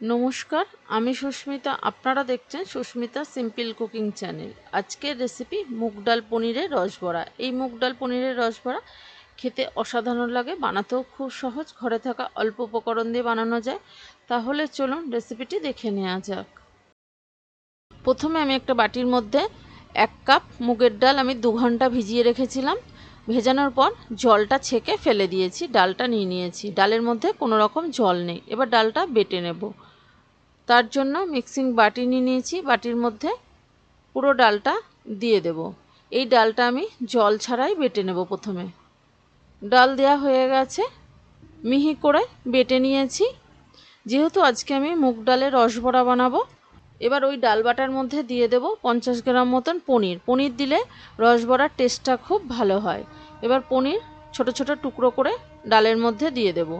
নমস্কার, আমি সুস্মিতা। আপনারা দেখছেন সুস্মিতা সিম্পল কুকিং চ্যানেল আজকের রেসিপি মুগ ডাল পনিরের রসবড়া। এই মুগ ডাল পনিরের রসবড়া খেতে অসাধারণ লাগে, বানাতেও খুব সহজ। ঘরে থাকা অল্প উপকরণ দিয়ে বানানো যায়। তাহলে চলুন রেসিপিটি দেখে নেওয়া যাক। প্রথমে আমি একটা বাটির মধ্যে এক কাপ মুগের ডাল আমি দু ঘণ্টা ভিজিয়ে রেখেছিলাম। ভেজানোর পর জলটা ছেঁকে ফেলে দিয়েছি, ডালটা নিয়ে নিয়েছি। ডালের মধ্যে কোনো রকম জল নেই। এবার ডালটা বেটে নেব। তার জন্য মিক্সিং বাটি নিয়ে নিয়েছি। বাটির মধ্যে পুরো ডালটা দিয়ে দেব। এই ডালটা আমি জল ছাড়াই বেটে নেব প্রথমে। ডাল দেওয়া হয়ে গেছে। মিহি করে বেটে নিয়েছি। যেহেতু আজকে আমি মুগ ডালের রসবড়া বানাবো, এবার ওই ডাল বাটার মধ্যে দিয়ে দেব পঞ্চাশ গ্রাম মতন পনির। পনির দিলে রসবড়ার টেস্টটা খুব ভালো হয়। এবার পনির ছোট ছোট টুকরো করে ডালের মধ্যে দিয়ে দেব।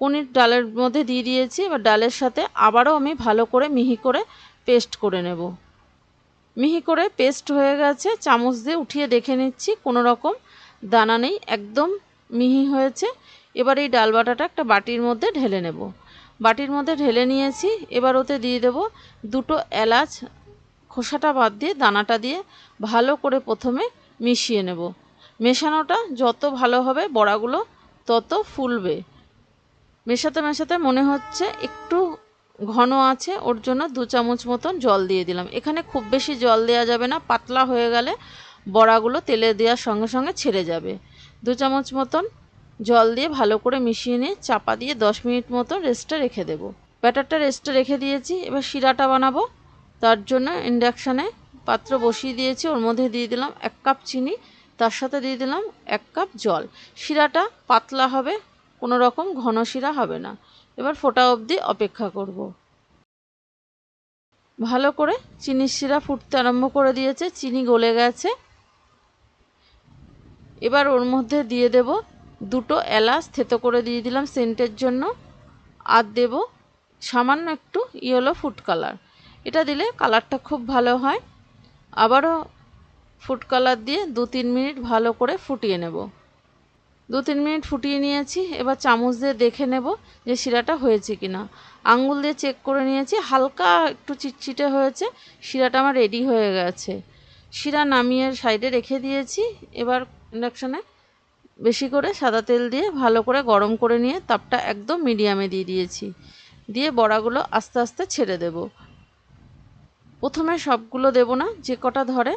পনির ডালের মধ্যে দিয়ে দিয়েছি। এবার ডালের সাথে আবারও আমি ভালো করে মিহি করে পেস্ট করে নেব। মিহি করে পেস্ট হয়ে গেছে। চামচ দিয়ে উঠিয়ে দেখে নিচ্ছি, কোনো রকম দানা নেই, একদম মিহি হয়েছে। এবার এই ডাল বাটাটা একটা বাটির মধ্যে ঢেলে নেব। বাটির মধ্যে ঢেলে নিয়েছি। এবার ওতে দিয়ে দেব দুটো এলাচ। খোসাটা বাদ দিয়ে, দানাটা দিয়ে ভালো করে প্রথমে মিশিয়ে নেব। মেশানোটা যত ভালো হবে, বড়াগুলো তত ফুলবে। মেশাতে মেশাতে মনে হচ্ছে একটু ঘন আছে, ওর জন্য দু চামচ মতন জল দিয়ে দিলাম। এখানে খুব বেশি জল দেওয়া যাবে না, পাতলা হয়ে গেলে বড়াগুলো তেলে দেওয়ার সঙ্গে সঙ্গে ছেড়ে যাবে। দু চামচ মতন জল দিয়ে ভালো করে মিশিয়ে নিয়ে চাপা দিয়ে দশ মিনিট মতন রেস্টে রেখে দেব। ব্যাটারটা রেস্টে রেখে দিয়েছি, এবার শিরাটা বানাবো। তার জন্য ইন্ডাকশানে পাত্র বসিয়ে দিয়েছি, ওর মধ্যে দিয়ে দিলাম এক কাপ চিনি, তার সাথে দিয়ে দিলাম এক কাপ জল। শিরাটা পাতলা হবে কোনো রকম ঘন শিরা হবে না। এবার ফোটা অবধি অপেক্ষা করব। ভালো করে চিনির শিরা ফুটতে আরম্ভ করে দিয়েছে, চিনি গলে গেছে। এবার ওর মধ্যে দিয়ে দেব দুটো এলাচ, থেতো করে দিয়ে দিলাম সেন্টের জন্য। আর দেব সামান্য একটু ইয়েলো ফুড কালার। এটা দিলে কালারটা খুব ভালো হয়। আবারও ফুড কালার দিয়ে দু তিন মিনিট ভালো করে ফুটিয়ে নেব। দু তিন মিনিট ফুটিয়ে নিয়েছি। এবার চামচ দিয়ে দেখে নেব যে শিরাটা হয়েছে কি না আঙুল দিয়ে চেক করে নিয়েছি, হালকা একটু চিটচিটে হয়েছে, শিরাটা আমার রেডি হয়ে গেছে। শিরা নামিয়ে সাইডে রেখে দিয়েছি। এবার ইন্ডাকশানে বেশি করে সাদা তেল দিয়ে ভালো করে গরম করে নিয়ে তাপটা একদম মিডিয়ামে দিয়ে দিয়েছি। দিয়ে বড়াগুলো আস্তে আস্তে ছেড়ে দেব। প্রথমে সবগুলো দেব না, যে কটা ধরে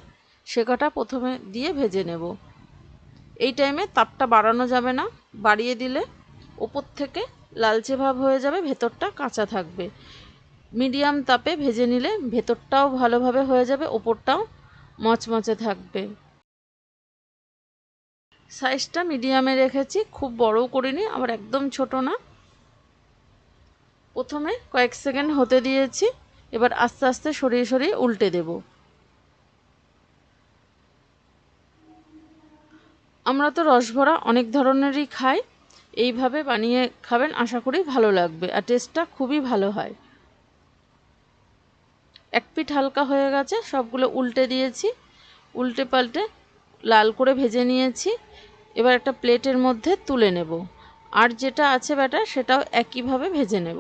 সে কটা প্রথমে দিয়ে ভেজে নেব। এই টাইমে তাপটা বাড়ানো যাবে না, বাড়িয়ে দিলে ওপর থেকে লালচে ভাব হয়ে যাবে, ভেতরটা কাঁচা থাকবে। মিডিয়াম তাপে ভেজে নিলে ভেতরটাও ভালোভাবে হয়ে যাবে, ওপরটাও মচমচে থাকবে। সাইজটা মিডিয়ামে রেখেছি, খুব বড়ও করিনি, আবার একদম ছোট না। প্রথমে কয়েক সেকেন্ড হতে দিয়েছি, এবার আস্তে আস্তে সরিয়ে সরিয়ে উল্টে দেব। আমরা তো রসভরা অনেক ধরনেরই খাই। এইভাবে বানিয়ে খাবেন, আশা করি ভালো লাগবে আর টেস্টটা খুবই ভালো হয়। এক পিঠ হালকা হয়ে গেছে, সবগুলো উল্টে দিয়েছি। উল্টে পাল্টে লাল করে ভেজে নিয়েছি। এবার একটা প্লেটের মধ্যে তুলে নেব। আর যেটা আছে ব্যাটার সেটাও একইভাবে ভেজে নেব।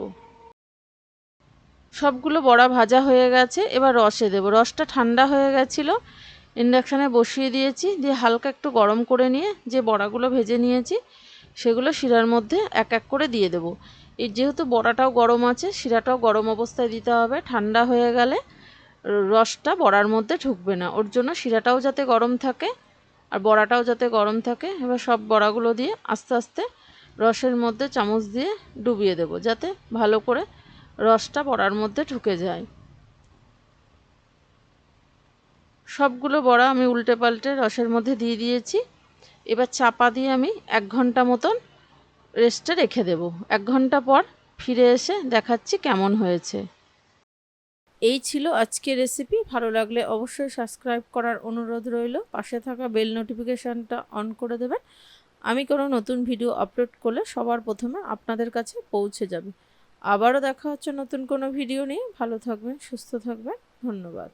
সবগুলো বড়া ভাজা হয়ে গেছে, এবার রসে দেব। রসটা ঠান্ডা হয়ে গেছিল ইন্ডাকশানে বসিয়ে দিয়েছি, দিয়ে হালকা একটু গরম করে নিয়ে যে বড়াগুলো ভেজে নিয়েছি, সেগুলো শিরার মধ্যে এক এক করে দিয়ে দেব। এই যেহেতু বড়াটাও গরম আছে, শিরাটাও গরম অবস্থায় দিতে হবে, ঠান্ডা হয়ে গেলে রসটা বড়ার মধ্যে ঢুকবে না। ওর জন্য শিরাটাও যাতে গরম থাকে আর বড়াটাও যাতে গরম থাকে, এবার সব বড়াগুলো দিয়ে আস্তে আস্তে রসের মধ্যে চামচ দিয়ে ডুবিয়ে দেব, যাতে ভালো করে রসটা বড়ার মধ্যে ঢুকে যায়। সবগুলো বড়া আমি উল্টে পাল্টে রসের মধ্যে দিয়ে দিয়েছি। এবার চাপা দিয়ে আমি এক ঘণ্টা মতন রেস্টে রেখে দেব। এক ঘণ্টা পর ফিরে এসে দেখাচ্ছি কেমন হয়েছে। এই ছিল আজকের রেসিপি ভালো লাগলে অবশ্যই সাবস্ক্রাইব করার অনুরোধ রইল। পাশে থাকা বেল নোটিফিকেশানটা অন করে দেবেন। আমি কোনো নতুন ভিডিও আপলোড করলে সবার প্রথমে আপনাদের কাছে পৌঁছে যাবে। আবারও দেখা হচ্ছে নতুন কোনো ভিডিও নিয়ে। ভালো থাকবেন, সুস্থ থাকবেন। ধন্যবাদ।